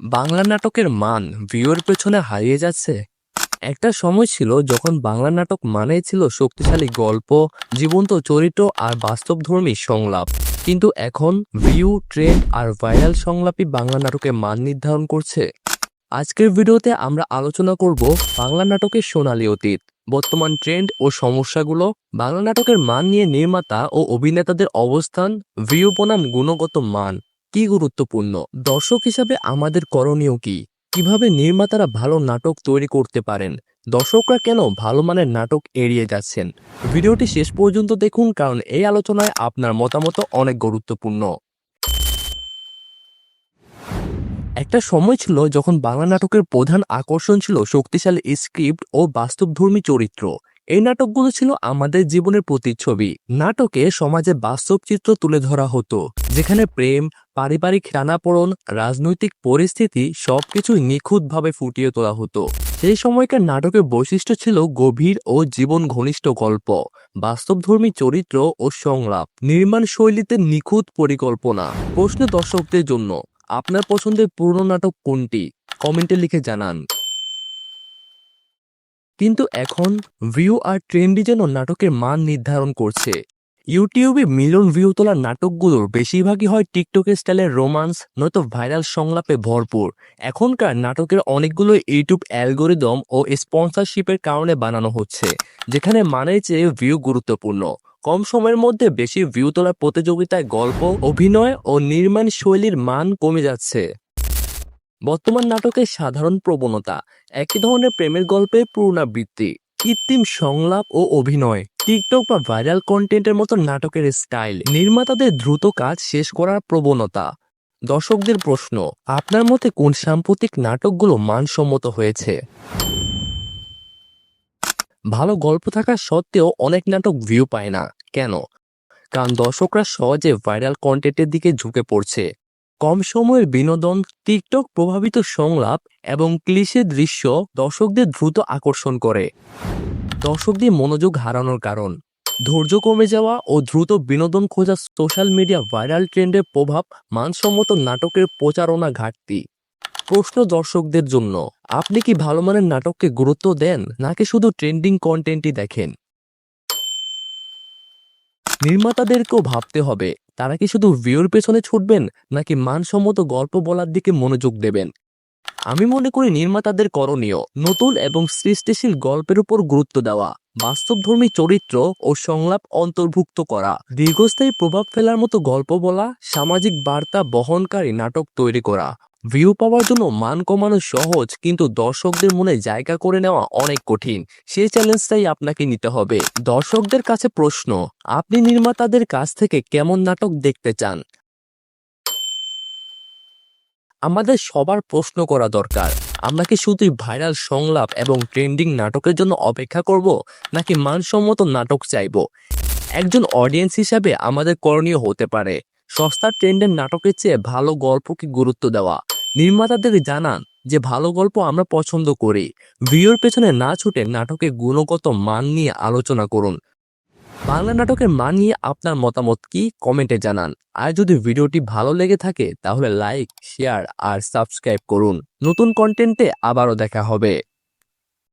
বাংলা নাটকের মান ভিউয়ের পেছনে হারিয়ে যাচ্ছে? একটা সময় ছিল যখন বাংলা নাটক মানেই ছিল শক্তিশালী গল্প, জীবন্ত চরিত্র আর বাস্তবধর্মী সংলাপ। কিন্তু এখন ভিউ, ট্রেন্ড আর ভাইরাল সংলাপই বাংলা নাটকের মান নির্ধারণ করছে। আজকের ভিডিওতে আমরা আলোচনা করব বাংলা নাটকের সোনালী অতীত, বর্তমান ট্রেন্ড ও সমস্যাগুলো, বাংলা নাটকের মান নিয়ে নির্মাতা ও অভিনেতাদের অবস্থান ভিউ বনাম গুণগত মান। কি গুরুত্বপূর্ণ? দর্শক হিসাবে আমাদের করণীয় কি? কীভাবে নির্মাতারা ভালো নাটক তৈরি করতে পারেন? দর্শকরা কেন ভালো মানের নাটক এড়িয়ে যাচ্ছেন? ভিডিওটি শেষ পর্যন্ত দেখুন কারণ এই আলোচনায় আপনার মতামত অনেক গুরুত্বপূর্ণ। একটা সময় ছিল যখন বাংলা নাটকের প্রধান আকর্ষণ ছিল শক্তিশালী স্ক্রিপ্ট ও বাস্তবধর্মী চরিত্র। এই নাটকগুলো ছিল আমাদের জীবনের প্রতিচ্ছবি। নাটকে সমাজে বাস্তব চিত্র তুলে ধরা হতো, যেখানে প্রেম, পারিবারিক টানাপোড়ন, রাজনৈতিক পরিস্থিতি সবকিছুই নিখুঁতভাবে ফুটিয়ে তোলা হতো। সেই সময়কার নাটকের বৈশিষ্ট্য ছিল গভীর ও জীবন ঘনিষ্ঠ গল্প, বাস্তবধর্মী চরিত্র ও সংলাপ, নির্মাণ শৈলীতে নিখুঁত পরিকল্পনা। প্রশ্ন দর্শকদের জন্য, আপনার পছন্দের পুরনো নাটক কোনটি? কমেন্টে লিখে জানান। কিন্তু এখন ভিউ আর ট্রেন্ডি যেন নাটকের মান নির্ধারণ করছে। ইউটিউবে মিলন ভিউ তোলা নাটকগুলোর বেশিরভাগই হয় টিকটকের স্টাইলের রোমান্স, নয়তো ভাইরাল সংলাপে ভরপুর। এখনকার নাটকের অনেকগুলো ইউটিউব অ্যালগোরিদম ও স্পন্সরশিপের কারণে বানানো হচ্ছে, যেখানে মানের চেয়ে ভিউ গুরুত্বপূর্ণ। কম সময়ের মধ্যে বেশি ভিউ তোলার প্রতিযোগিতায় গল্প, অভিনয় ও নির্মাণ শৈলীর মান কমে যাচ্ছে। বর্তমান নাটকের সাধারণ প্রবণতা, একই ধরনের প্রেমের গল্পে পুনরাবৃত্তি, কৃত্রিম সংলাপ ও অভিনয়, টিকটক বা ভাইরাল কন্টেন্টের মতো নাটকের স্টাইল, নির্মাতাদের দ্রুত কাজ শেষ করার প্রবণতা। দর্শকদের প্রশ্ন, আপনার মতে কোন সাম্প্রতিক নাটকগুলো মানসম্মত হয়েছে? ভালো গল্প থাকা সত্ত্বেও অনেক নাটক ভিউ পায় না। কেন? কারণ দর্শকরা সহজে ভাইরাল কন্টেন্টের দিকে ঝুঁকে পড়ছে। কম সময়ের বিনোদন, টিকটক প্রভাবিত সংলাপ এবং ক্লিশে দৃশ্য দর্শকদের দ্রুত আকর্ষণ করে। দর্শকদের মনোযোগ হারানোর কারণ। ধৈর্য কমে যাওয়া ও দ্রুত বিনোদন খোঁজা সোশ্যাল মিডিয়া ভাইরাল ট্রেন্ডের প্রভাব মানসম্মত নাটকের প্রচারণা ঘাটতি। প্রশ্ন দর্শকদের জন্য, আপনি কি ভালো মানের নাটককে গুরুত্ব দেন নাকি শুধু ট্রেন্ডিং কন্টেন্টই দেখেন? নির্মাতাদেরকেও ভাবতে হবে, তারা কি শুধু ভিউর পেছনে ছুটবেন, নাকি মানসম্মত গল্প বলার দিকে মনোযোগ দেবেন? আমি মনে করি নির্মাতাদের করণীয় নতুন এবং সৃষ্টিশীল গল্পের উপর গুরুত্ব দেওয়া, বাস্তবধর্মী চরিত্র ও সংলাপ অন্তর্ভুক্ত করা, দীর্ঘস্থায়ী প্রভাব ফেলার মতো গল্প বলা, সামাজিক বার্তা বহনকারী নাটক তৈরি করা ভিউ পাওয়ার জন্য মান কমানো সহজ, কিন্তু দর্শকদের মনে জায়গা করে নেওয়া অনেক কঠিন। সেই চ্যালেঞ্জটাই আপনাকে নিতে হবে। দর্শকদের কাছে প্রশ্ন, আপনি নির্মাতাদের কাছ থেকে কেমন নাটক দেখতে চান? আমাদের সবার প্রশ্ন করা দরকার, আমরা কি শুধুই ভাইরাল সংলাপ এবং ট্রেন্ডিং নাটকের জন্য অপেক্ষা করব, নাকি মানসম্মত নাটক চাইব? একজন অডিয়েন্স হিসাবে আমাদের করণীয় হতে পারে। সস্তা ট্রেন্ডের নাটকের চেয়ে ভালো গল্পকে গুরুত্ব দেওয়া। নির্মাতাদের জানান যে, ভালো গল্প আমরা পছন্দ করি। ভিডিওর পেছনে না ছুটে নাটকের গুণগত মান নিয়ে আলোচনা করুন। বাংলা নাটকের মান নিয়ে আপনার মতামত কি? কমেন্টে জানান। আর যদি ভিডিওটি ভালো লেগে থাকে, তাহলে লাইক, শেয়ার আর সাবস্ক্রাইব করুন। নতুন কন্টেন্টে আবারও দেখা হবে।